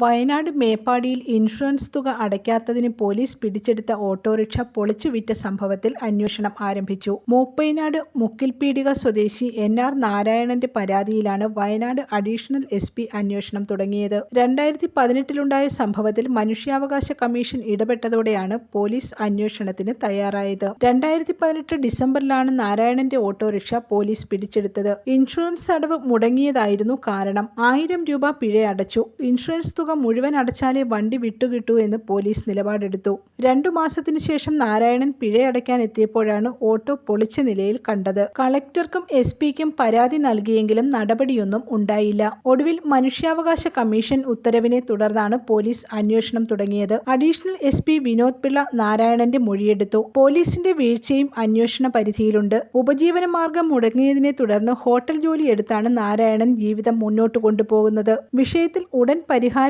Wayanad മേപ്പാടിയിൽ insurance തുക അടയ്ക്കാത്തതിന് police പിടിച്ചെടുത്ത autorickshaw പൊളിച്ചുവിറ്റ സംഭവത്തിൽ അന്വേഷണം ആരംഭിച്ചു. മൂപ്പൈനാട് മുക്കിൽപീടിക സ്വദേശി എൻ ആർ നാരായണന്റെ പരാതിയിലാണ് വയനാട് അഡീഷണൽ എസ് പി അന്വേഷണം തുടങ്ങിയത്. രണ്ടായിരത്തി പതിനെട്ടിലുണ്ടായ സംഭവത്തിൽ മനുഷ്യാവകാശ കമ്മീഷൻ ഇടപെട്ടതോടെയാണ് പോലീസ് അന്വേഷണത്തിന് തയ്യാറായത്. രണ്ടായിരത്തി പതിനെട്ട് ഡിസംബറിലാണ് നാരായണന്റെ ഓട്ടോറിക്ഷ പോലീസ് പിടിച്ചെടുത്തത്. ഇൻഷുറൻസ് അടവ് മുടങ്ങിയതായിരുന്നു കാരണം ആയിരം രൂപ പിഴ അടച്ചു ഇൻഷുറൻസ് തുക മുഴുവൻ അടച്ചാലേ വണ്ടി വിട്ടുകിട്ടൂ എന്ന് പോലീസ് നിലപാടെടുത്തു. രണ്ടു മാസത്തിനു ശേഷം നാരായണൻ പിഴയടയ്ക്കാൻ എത്തിയപ്പോഴാണ് ഓട്ടോ പൊളിച്ച നിലയിൽ കണ്ടത്. കളക്ടർക്കും എസ് പിക്കും പരാതി നൽകിയെങ്കിലും നടപടിയൊന്നും ഉണ്ടായില്ല. ഒടുവിൽ മനുഷ്യാവകാശ കമ്മീഷൻ ഉത്തരവിനെ തുടർന്നാണ് പോലീസ് അന്വേഷണം തുടങ്ങിയത്. Additional S P Vinod Pillai നാരായണന്റെ മൊഴിയെടുത്തു. പോലീസിന്റെ വീഴ്ചയും അന്വേഷണ പരിധിയിലുണ്ട്. ഉപജീവന മാർഗം മുടങ്ങിയതിനെ തുടർന്ന് ഹോട്ടൽ ജോലി എടുത്താണ് നാരായണൻ ജീവിതം മുന്നോട്ട് കൊണ്ടുപോകുന്നത്. വിഷയത്തിൽ ഉടൻ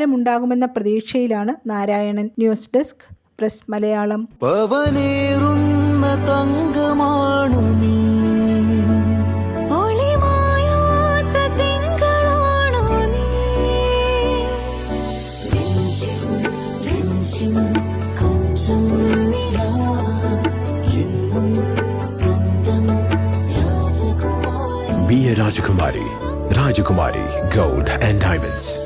പരിഹാരമുണ്ടാകുമെന്ന പ്രതീക്ഷയിലാണ് Narayanan news desk press Malayalam. പവനേറുന്ന തങ്കമാണു നീ. സ്വന്തം രാജകുമാരി Be and diamonds Rajakumari Gold and Diamonds.